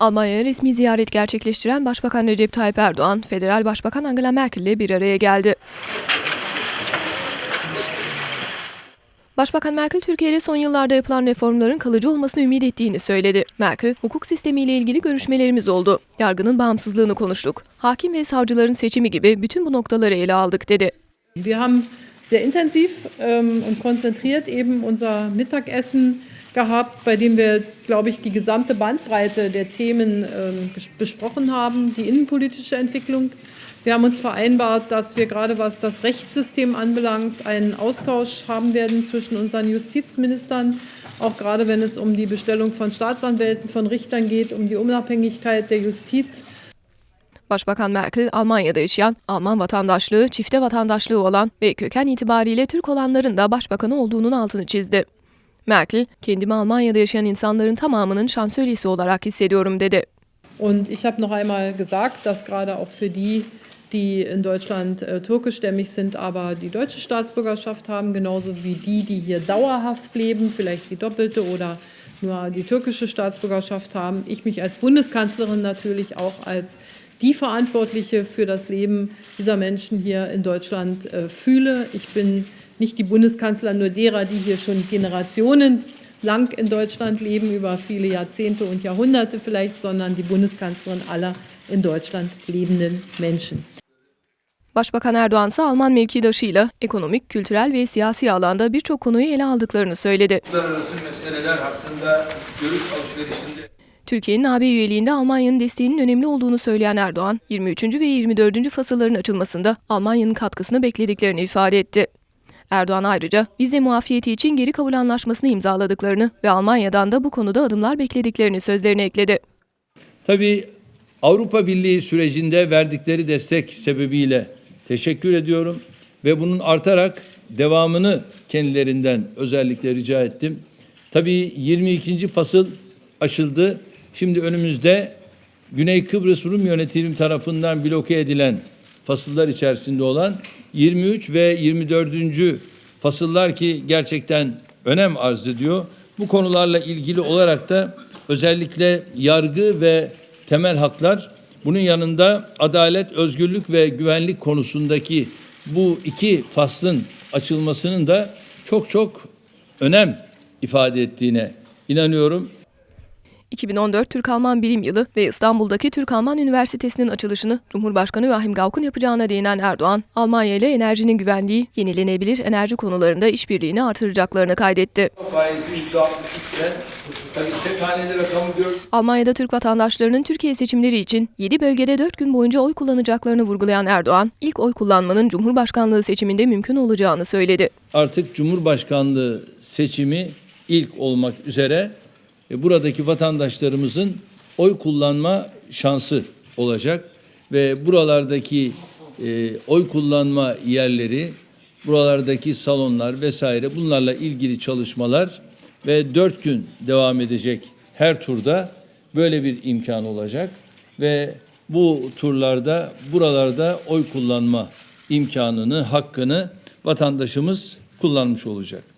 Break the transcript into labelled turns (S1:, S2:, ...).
S1: Almanya'ya resmi ziyaret gerçekleştiren Başbakan Recep Tayyip Erdoğan, Federal Başbakan Angela Merkel ile bir araya geldi. Başbakan Merkel, Türkiye'de son yıllarda yapılan reformların kalıcı olmasını ümit ettiğini söyledi. Merkel, hukuk sistemiyle ilgili görüşmelerimiz oldu. Yargının bağımsızlığını konuştuk. Hakim ve savcıların seçimi gibi bütün bu noktaları ele aldık dedi.
S2: Wir haben sehr intensiv ähm, und konzentriert eben unser Mittagessen gehabt, bei dem wir, glaube ich, die gesamte Bandbreite der Themen ähm, bes- besprochen haben, die innenpolitische Entwicklung. Wir haben uns vereinbart, dass wir gerade was das Rechtssystem anbelangt, einen Austausch haben werden zwischen unseren Justizministern, auch gerade wenn es um die Bestellung von Staatsanwälten, von Richtern geht, um die Unabhängigkeit der Justiz.
S1: Başbakan Merkel, Almanya'da yaşayan, Alman vatandaşlığı, çifte vatandaşlığı olan ve köken itibariyle Türk olanların da başbakanı olduğunun altını çizdi. Merkel, kendimi Almanya'da yaşayan insanların tamamının şansölyesi olarak hissediyorum dedi.
S2: Und ich habe noch einmal gesagt, dass gerade auch für die, die in Deutschland äh, türkischstämmig sind, aber die deutsche Staatsbürgerschaft haben, genauso wie die, die hier dauerhaft leben, vielleicht die doppelte oder nur die türkische Staatsbürgerschaft haben, ich mich als Bundeskanzlerin natürlich auch als die Verantwortliche für das Leben dieser Menschen hier in Deutschland äh, fühle. Ich bin nicht die Bundeskanzlerin nur derer, die hier schon Generationen lang in Deutschland leben, über viele Jahrzehnte und Jahrhunderte vielleicht, sondern die Bundeskanzlerin aller in Deutschland lebenden Menschen.
S1: Başbakan Erdoğan ise Alman mevkidaşıyla ekonomik, kültürel ve siyasi alanda birçok konuyu ele aldıklarını söyledi.
S3: uluslararası meseleler hakkında görüş alışverişinde
S1: Türkiye'nin AB üyeliğinde Almanya'nın desteğinin önemli olduğunu söyleyen Erdoğan, 23. ve 24. fasılların açılmasında Almanya'nın katkısını beklediklerini ifade etti. Erdoğan ayrıca vize muafiyeti için geri kabul anlaşmasını imzaladıklarını ve Almanya'dan da bu konuda adımlar beklediklerini sözlerine ekledi.
S4: Tabii Avrupa Birliği sürecinde verdikleri destek sebebiyle teşekkür ediyorum ve bunun artarak devamını kendilerinden özellikle rica ettim. Tabii 22. fasıl açıldı. Şimdi önümüzde Güney Kıbrıs Rum yönetimi tarafından bloke edilen fasıllar içerisinde olan 23 ve 24. fasıllar ki gerçekten önem arz ediyor. Bu konularla ilgili olarak da özellikle yargı ve temel haklar bunun yanında adalet, özgürlük ve güvenlik konusundaki bu iki faslın açılmasının da çok çok önem ifade ettiğine inanıyorum.
S1: 2014 Türk-Alman Bilim Yılı ve İstanbul'daki Türk-Alman Üniversitesi'nin açılışını Cumhurbaşkanı Joachim Gauck'un yapacağına değinen Erdoğan, Almanya ile enerjinin güvenliği, yenilenebilir enerji konularında işbirliğini artıracaklarını kaydetti.
S3: faizi yüzde 63 iken tabii tek haneli rakamı gör,
S1: Almanya'da Türk vatandaşlarının Türkiye seçimleri için 7 bölgede 4 gün boyunca oy kullanacaklarını vurgulayan Erdoğan, ilk oy kullanmanın Cumhurbaşkanlığı seçiminde mümkün olacağını söyledi.
S4: Artık Cumhurbaşkanlığı seçimi ilk olmak üzere e, buradaki vatandaşlarımızın oy kullanma şansı olacak ve buralardaki e, oy kullanma yerleri, buralardaki salonlar vesaire bunlarla ilgili çalışmalar ve dört gün devam edecek her turda böyle bir imkan olacak ve bu turlarda buralarda oy kullanma imkanını, hakkını vatandaşımız kullanmış olacak.